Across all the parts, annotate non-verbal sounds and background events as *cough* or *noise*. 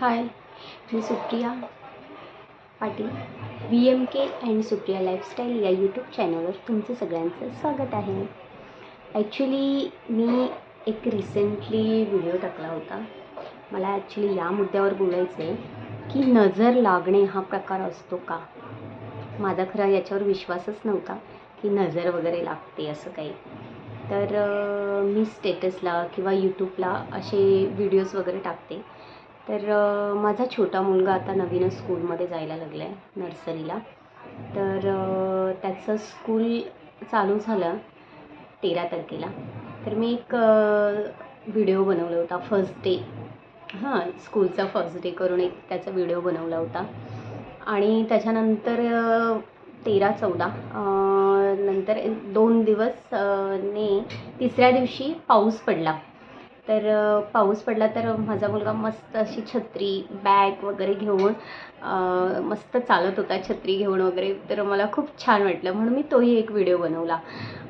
High me Supriya Patil V M K and Supriya lifestyle या YouTube चॅनलवर तुमचं सगळ्यांचं स्वागत आहे. ॲक्च्युली मी एक रिसेंटली व्हिडिओ टाकला होता. मला ॲक्च्युली या मुद्द्यावर बोलायचं आहे की नजर लागणे हा प्रकार असतो का? माझा खरा याच्यावर विश्वासच नव्हता की नजर वगैरे लागते असं काही. तर मी स्टेटसला किंवा यूट्यूबला असे व्हिडिओज वगैरे टाकते. तर माझा छोटा मुलगा आता नवीनच स्कूलमध्ये जायला लागला आहे नर्सरीला. तर त्याचं स्कूल चालू झालं तेरा तारखेला. तर मी एक व्हिडिओ बनवला होता फर्स्ट डे. हां स्कूलचा फर्स्ट डे करून एक त्याचा व्हिडिओ बनवला होता. आणि त्याच्यानंतर तेरा चौदा नंतर दोन दिवस ने तिसऱ्या दिवशी पाऊस पडला. तर पाऊस पडला तर माझा मुलगा मस्त अशी छत्री बॅग वगैरे घेऊन मस्त चालत होता छत्री घेऊन वगैरे. तर मला खूप छान वाटलं. म्हणून मी तोही एक व्हिडिओ बनवला.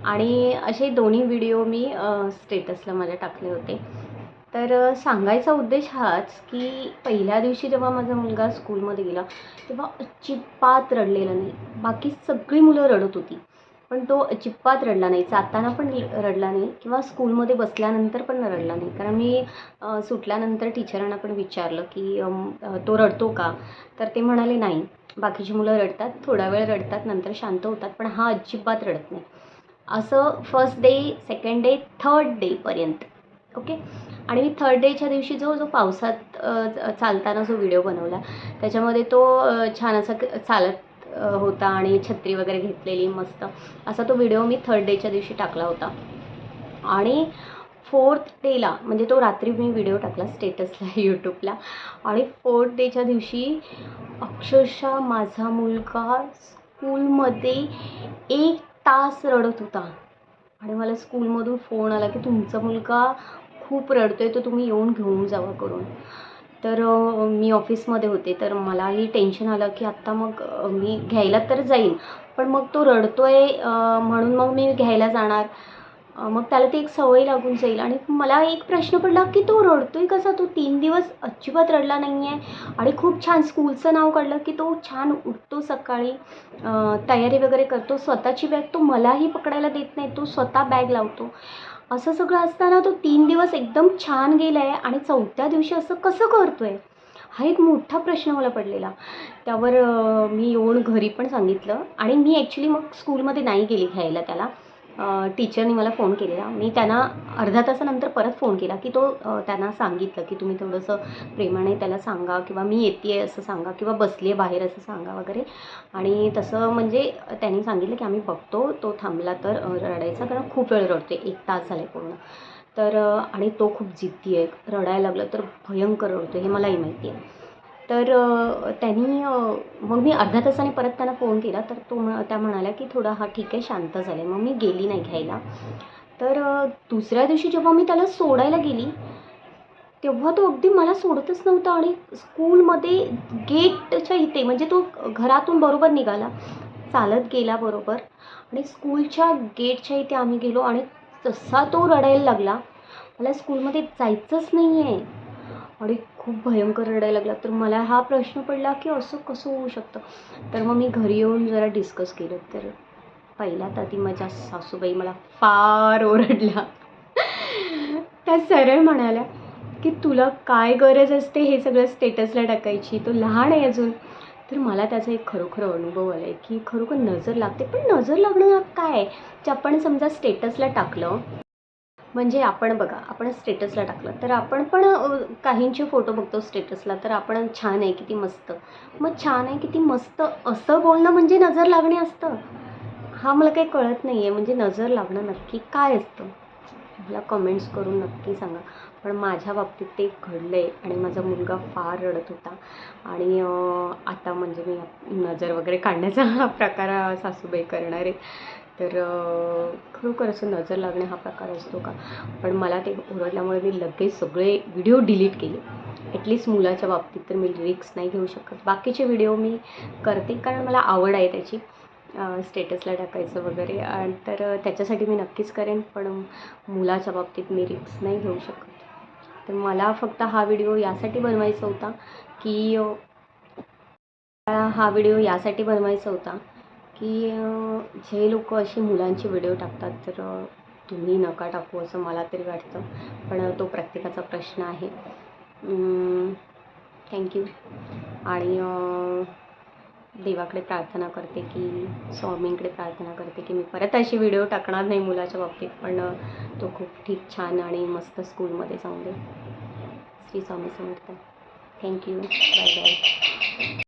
आणि असे दोन्ही व्हिडिओ मी स्टेटसला माझ्या टाकले होते. तर सांगायचा उद्देश हाच की पहिल्या दिवशी जेव्हा माझा मुलगा स्कूलमध्ये गेला तेव्हा अजिबात रडलेला नाही. बाकी सगळी मुलं रडत होती. पण तो अजिबात रडला नाही. जाताना पण रडला नाही किंवा स्कूलमध्ये बसल्यानंतर पण रडला नाही. कारण मी सुटल्यानंतर टीचरांना पण विचारलं की तो रडतो का? तर ते म्हणाले नाही. बाकीची मुलं रडतात थोडा वेळ रडतात नंतर शांत होतात पण हा अजिबात रडत नाही. असं first day second day third डेपर्यंत okay? आणि मी थर्ड डेच्या दिवशी जो जो पावसात चालताना जो व्हिडिओ बनवला त्याच्यामध्ये तो छान असा क- चालत होता आणि छत्री वगैरे घेतलेली मस्त. असा तो व्हिडिओ मी थर्ड डेच्या दिवशी टाकला होता. आणि फोर्थ डेला म्हणजे तो रात्री मी व्हिडिओ टाकला स्टेटसला यूट्यूबला *laughs* आणि फोर्थ डेच्या दिवशी अक्षरशः माझा मुलगा स्कूलमध्ये एक तास रडत होता. आणि मला स्कूलमधून फोन आला की तुमचा मुलगा खूप रडतो आहे तर तुम्ही येऊन घेऊन जावा करून. तर मी ऑफिसमध्ये होते. तर मलाही टेन्शन आलं की आत्ता मग मी घ्यायला तर जाईन. पण मग तो रडतो आहे म्हणून मग मी घ्यायला जाणार. मग त्याला ती एक सवय लागून जाईल. आणि मला एक प्रश्न पडला की तो रडतोय कसा? तो तीन दिवस अजिबात रडला नाही आहे आणि खूप छान स्कूलचं नाव काढलं की तो छान उठतो सकाळी तयारी वगैरे करतो. स्वतःची बॅग तो मलाही पकडायला देत नाही. तो स्वतः बॅग लावतो. असं सगळं असताना तो तीन दिवस एकदम छान गेला आहे आणि चौथ्या दिवशी असं कसं करतो आहे हा एक मोठा प्रश्न मला पडलेला. त्यावर मी येऊन घरी पण सांगितलं आणि मी ॲक्च्युली मग स्कूलमध्ये नाही गेली घ्यायला त्याला. टीचरनी मला फोन केलेला. मी त्यांना अर्ध्या तासानंतर परत फोन केला की तो त्यांना सांगितलं की तुम्ही थोडंसं प्रेमाने त्याला सांगा किंवा मी येते आहे असं सांगा किंवा बसली आहे बाहेर असं सांगा वगैरे. आणि तसं म्हणजे त्यांनी सांगितलं की आम्ही बघतो तो थांबला तर रडायचा कारण खूप वेळ रडतो एक तास झाला आहे पूर्ण. तर आणि तो खूप जिद्दी आहे रडायला लागलं तर भयंकर रडतो हे मलाही माहिती आहे तर त्यांनी मग मी अर्ध्या तासाने परत त्यांना फोन केला. तर तो म्ह त्या म्हणाल्या की थोडा हा ठीक आहे शांत झाले. मग मी गेली नाही घ्यायला. तर दुसऱ्या दिवशी जेव्हा मी त्याला सोडायला गेली तेव्हा तो अगदी मला सोडतच नव्हता आणि स्कूलमध्ये गेटच्या इथे म्हणजे तो घरातून बरोबर निघाला. चालत गेला बरोबर. आणि स्कूलच्या गेटच्या इथे आम्ही गेलो आणि तसा तो रडायला लागला. मला स्कूलमध्ये जायचंच नाही आहे आणि खूप भयंकर रडायला लागला. तर मला हा प्रश्न पडला की असं कसं होऊ शकतं? तर मग मी घरी येऊन जरा डिस्कस केलं. तर पहिल्यात आधी माझ्या सासूबाई मला फार ओरडल्या. त्या सरळ म्हणाल्या की तुला काय गरज असते हे सगळं स्टेटसला टाकायची? तो लहान आहे अजून. तर मला त्याचा एक खरोखर अनुभव आला आहे की खरोखर नजर लागते. पण नजर लागणं काय आहे? जे आपण समजा स्टेटसला टाकलं म्हणजे आपण बघा आपण स्टेटसला टाकलं तर आपण पण काहींचे फोटो बघतो स्टेटसला तर आपण छान आहे किती मस्त. मग छान आहे किती मस्त असं बोलणं म्हणजे नजर लागणे असतं. हा मला काही कळत नाही आहे म्हणजे नजर लागणं नक्की काय असतं? मला कमेंट्स करून नक्की सांगा. पण माझ्या बाबतीत ते घडलं आहे आणि माझा मुलगा फार रडत होता. आणि आता म्हणजे मी नजर वगैरे काढण्याचा हा *laughs* प्रकार सासूबाई करणार आहेत. तर खरोखर असं नजर लागणे हा प्रकार असतो का? पण मला ते ओरडल्यामुळे मी लगेच सगळे व्हिडिओ डिलीट केले. ॲटलिस्ट मुलाच्या बाबतीत तर मी रिक्स नाही घेऊ शकत. बाकीचे व्हिडिओ मी करते कारण मला आवड आहे त्याची. स्टेटसला टाकायचं वगैरे. आणि तर त्याच्यासाठी मी नक्कीच करेन पण मुलाच्या बाबतीत मी रिक्स नाही घेऊ शकत. तर मला फक्त हा व्हिडिओ यासाठी बनवायचा होता की मला हा व्हिडिओ यासाठी बनवायचा होता की जे लोक असे मुलांचे व्हिडिओ टाकतात तर तुम्ही नका टाकू असं मला तरी वाटतं. पण तो प्रत्येकाचा प्रश्न आहे. थँक्यू आणि देवाकडे प्रार्थना करते की स्वामींकडे प्रार्थना करते की मी परत अशी व्हिडिओ टाकणार नाही मुलाच्या बाबतीत पण तो खूप ठीक छान आणि मस्त स्कूलमध्ये जाऊन दे. Shri Swami Samarth. Thank you bye bye